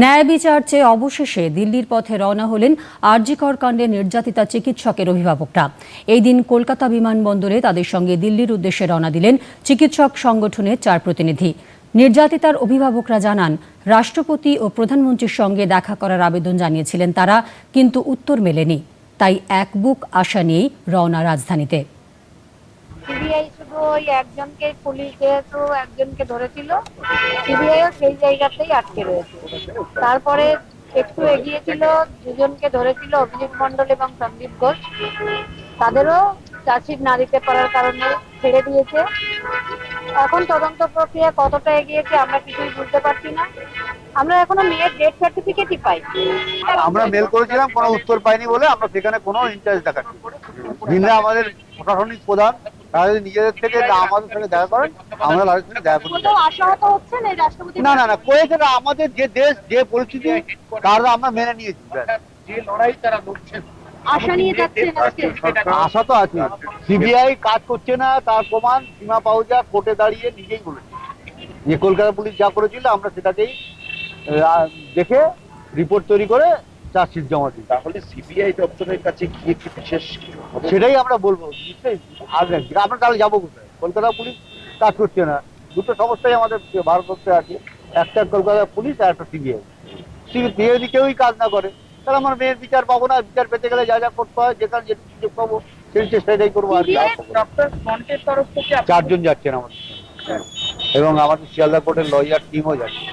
ন্যায় বিচার চেয়ে অবশেষে দিল্লির পথে রওনা হলেন আরজিকর কাণ্ডে নির্যাতিতা চিকিৎসকের অভিভাবকরা। এই দিন কলকাতা বিমানবন্দরে তাদের সঙ্গে দিল্লির উদ্দেশ্যে রওনা দিলেন চিকিৎসক সংগঠনের চার প্রতিনিধি। নির্যাতিতার অভিভাবকরা জানান, রাষ্ট্রপতি ও প্রধানমন্ত্রীর সঙ্গে দেখা করার আবেদন জানিয়েছিলেন তারা, কিন্তু উত্তর মেলেনি। তাই এক বুক আশা নিয়েই রওনা রাজধানীতে। সিবিআই শুধু ওই একজনকে পুলিশ যেহেতু একজনকে ধরেছিল সিবিআইও সেই জায়গাতেই আটকে রয়েছে। তারপরে একটু এগিয়েছিল, দুজনকে ধরেছিল অভিজিৎ মন্ডল এবং সন্দীপ ঘোষ। তাদেরও চার্জশিট না দিতে পারার কারণে ছেড়ে দিয়েছে। এখন তদন্ত প্রক্রিয়া কতটা এগিয়েছে আমরা কিছুই বুঝতে পারছি না। আমরা এখনও মেয়ের ডেথ সার্টিফিকেটই পাই আমরা মেল করেছিলাম, কোনো উত্তর পাইনি বলে আমরা সেখানে কোনো ইন্টারেস্ট দেখাচ্ছি আমাদের প্রশাসনিক প্রধান তারা যদি নিজেদের থেকে না আমাদের সঙ্গে দেখা করেন। আমরা তাদের সঙ্গে দেখা করতে না না না করেছে না আমাদের যে দেশ যে পরিস্থিতি তারা আমরা মেনে নিয়েছি যে লড়াই তারা আজকে। আশা তো আছে। সিবিআই কাজ করছে না তার প্রমাণ সীমা পাউজা কোর্টে দাঁড়িয়ে নিজেই বলেছে। যে কলকাতা পুলিশ যা করেছিল আমরা সেটাকেই দেখে রিপোর্ট তৈরি করে চার্জশিট জমা দিই তাহলে সিবিআই দপ্তরের কাছে গিয়ে কি বিশেষ সেটাই আমরা বলব। নিশ্চয়ই। আসবেন আমরা তাহলে যাব কোথায়? কলকাতা পুলিশ? কাজ করছে না। দুটো সমস্যাই আমাদের ভারতবর্ষে আছে। একটা কলকাতা পুলিশ আর একটা সিবিআই সিবিআই যদি কেউই কাজ না করে। তাহলে আমার মেয়ের বিচার পাবো না। বিচার পেতে গেলে যা যা করতে হয় যেখানে যে সুযোগ পাবো সেই চেষ্টাটাই করব আর চারজন যাচ্ছেন আমাদের। এবং আমাদের শিয়ালদা কোর্টের লয়ার টিমও যাচ্ছে।